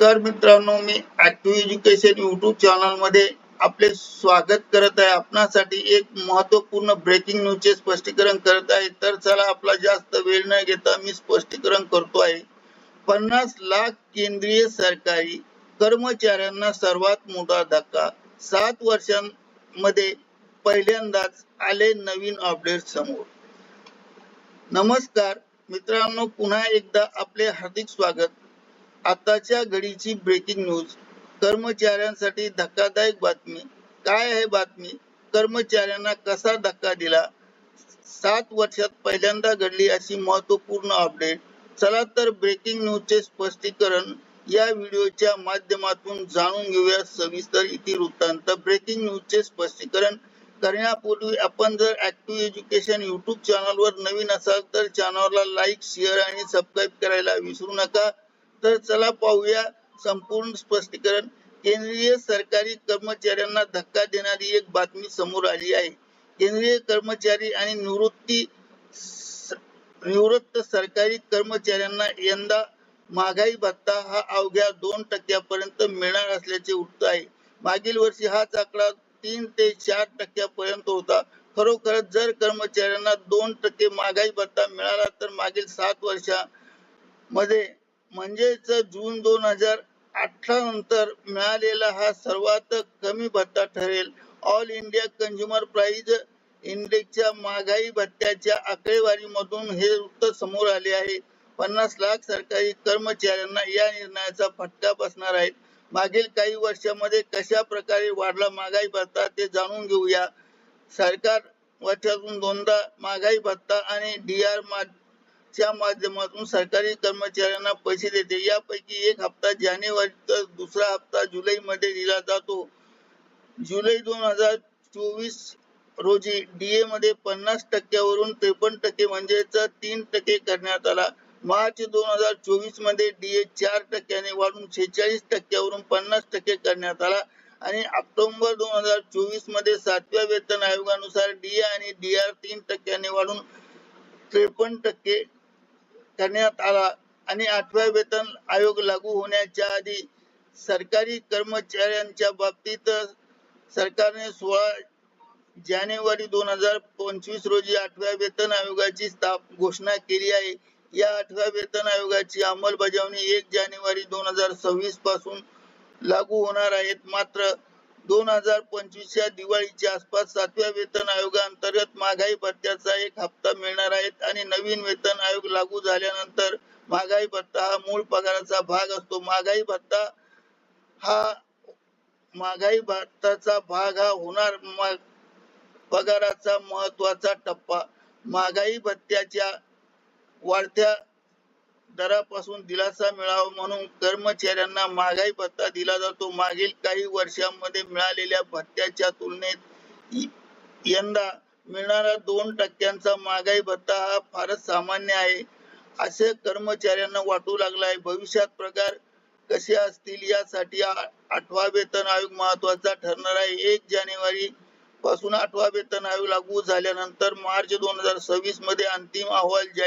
नमस्कार मित्रांनो मी ऍक्टिव्ह एज्युकेशन युट्यूब चॅनलमध्ये आपले स्वागत करत आहे. आपणासाठी एक महत्त्वपूर्ण ब्रेकिंग न्यूज चे स्पष्टीकरण करत आहे. तर चला आपला जास्त वेळ न घेता मी स्पष्टीकरण करतो आहे. पन्नास लाख केंद्रीय सरकारी कर्मचाऱ्यांना सर्वात मोठा धक्का. सात वर्षांमध्ये पहिल्यांदाच आले नवीन अपडेट समोर. नमस्कार मित्रांनो पुन्हा एकदा आपले हार्दिक स्वागत. आताच्या घडीची ब्रेकिंग न्यूज कर्मचाऱ्यांसाठी धक्कादायक बातमी. काय आहे बातमी? कर्मचाऱ्यांना कसा धक्का दिला? सात वर्षात पहिल्यांदा घडली अशी महत्त्वपूर्ण अपडेट चला तर ब्रेकिंग न्यूजचे स्पष्टीकरण या व्हिडिओच्या माध्यमातून जाणून घेऊया सविस्तर इतिवृत्तांत ब्रेकिंग न्यूजचे स्पष्टीकरण करण्यापूर्वी आपण जर ऍक्टिव्ह एज्युकेशन युट्यूब चॅनलवर नवीन असाल तर चॅनलला लाईक शेअर आणि सबस्क्राईब करायला विसरू नका. तर चला पाहूया संपूर्ण स्पष्टीकरण. केंद्रीय सरकारी कर्मचाऱ्यांना धक्का देणारी एक बातमी समोर आली आहे. केंद्रीय कर्मचारी आणि निवृत्ती निवृत्त सरकारी कर्मचाऱ्यांना यंदा महागाई भत्ता हा अवघ्या दोन टक्क्यापर्यंत मिळणार असल्याचे वृत्त आहे. मागील वर्षी हाच आकडा तीन ते चार टक्क्यापर्यंत होता. खरोखरच जर कर्मचाऱ्यांना दोन टक्के महागाई भत्ता मिळाला तर मागील सात वर्षामध्ये म्हणजेच जून दोन हजार अठरा नंतर मिळालेला हा सर्वात कमी भत्ता ठरेल. ऑल इंडिया कंझ्युमर प्राइस इंडेक्सच्या महागाई भत्त्याच्या आकडेवारीमधून हे वृत्त समोर आले आहे. पन्नास लाख सरकारी कर्मचाऱ्यांना या निर्णयाचा फटका बसणार आहे मागील काही वर्षामध्ये कशा प्रकारे वाढला महागाई भत्ता ते जाणून घेऊया. सरकार वर्षातून दोनदा महागाई भत्ता आणि डी आर च्या माध्यमातून सरकारी कर्मचाऱ्यांना पैसे देते. यापैकी एक हप्ता जानेवारी तर दुसरा हप्ता जुलै मध्ये दिला जातो. जुलै दोन हजार चोवीस रोजी डीए मध्ये पन्नास टक्क्यावरून त्रेपन्न टक्के म्हणजेच तीन टक्के करण्यात आला. मार्च दोन हजार चोवीसमध्ये डीए चार टक्क्याने वाढून शेहेचाळीस टक्क्यावरून पन्नास टक्के करण्यात आला आणि ऑक्टोबर दोन हजार चोवीसमध्ये सातव्या वेतन आयोगानुसार डीए आणि डीआर तीन टक्क्याने वाढून त्रेपन्न टक्के करण्यात आला आणि आठव्या वेतन आयोग लागू होण्याच्या आधी सरकारी कर्मचाऱ्यांच्या बाबतीत सरकारने सोळा जानेवारी दोन हजार पंचवीस रोजी आठव्या वेतन आयोगाची घोषणा केली आहे. या आठव्या वेतन आयोगाची अंमलबजावणी एक जानेवारी दोन हजार सव्वीसपासून लागू होणार आहेत. मात्र दोन हजार पंचवीसच्या दिवाळीच्या आसपास सातव्या वेतन आयोगाअंतर्गत महागाई भत्त्याचा एक हप्ता मिळणार आहेत आणि नवीन वेतन आयोग लागू झाल्यानंतर महागाई भत्ता हा मूळ पगाराचा भाग असतो. महागाई भत्ता हा महागाई भत्ताचा भाग हा होणार पगाराचा महत्त्वाचा टप्पा. महागाई भत्त्याच्या वाढत्या दरापासून दिलासा मिळावा म्हणून कर्मचाऱ्यांना महागाई भत्ता दिला जातो. मागील काही वर्षांमध्ये मिळालेल्या भत्त्याच्या तुलनेत यंदा मिळणारा दोन टक्क्यांचा महागाई भत्ता हा फारच सामान्य आहे. असे कर्मचाऱ्यांना वाटू लागला आहे भविष्यात प्रकार कसे असतील यासाठी आठवा वेतन आयोग महत्त्वाचा ठरणार आहे. एक जानेवारी पासून आठवा वेतन आयोग लागू झाल्यानंतर मार्च दोन हजार सव्वीसमध्ये अंतिम अहवाल जाहीर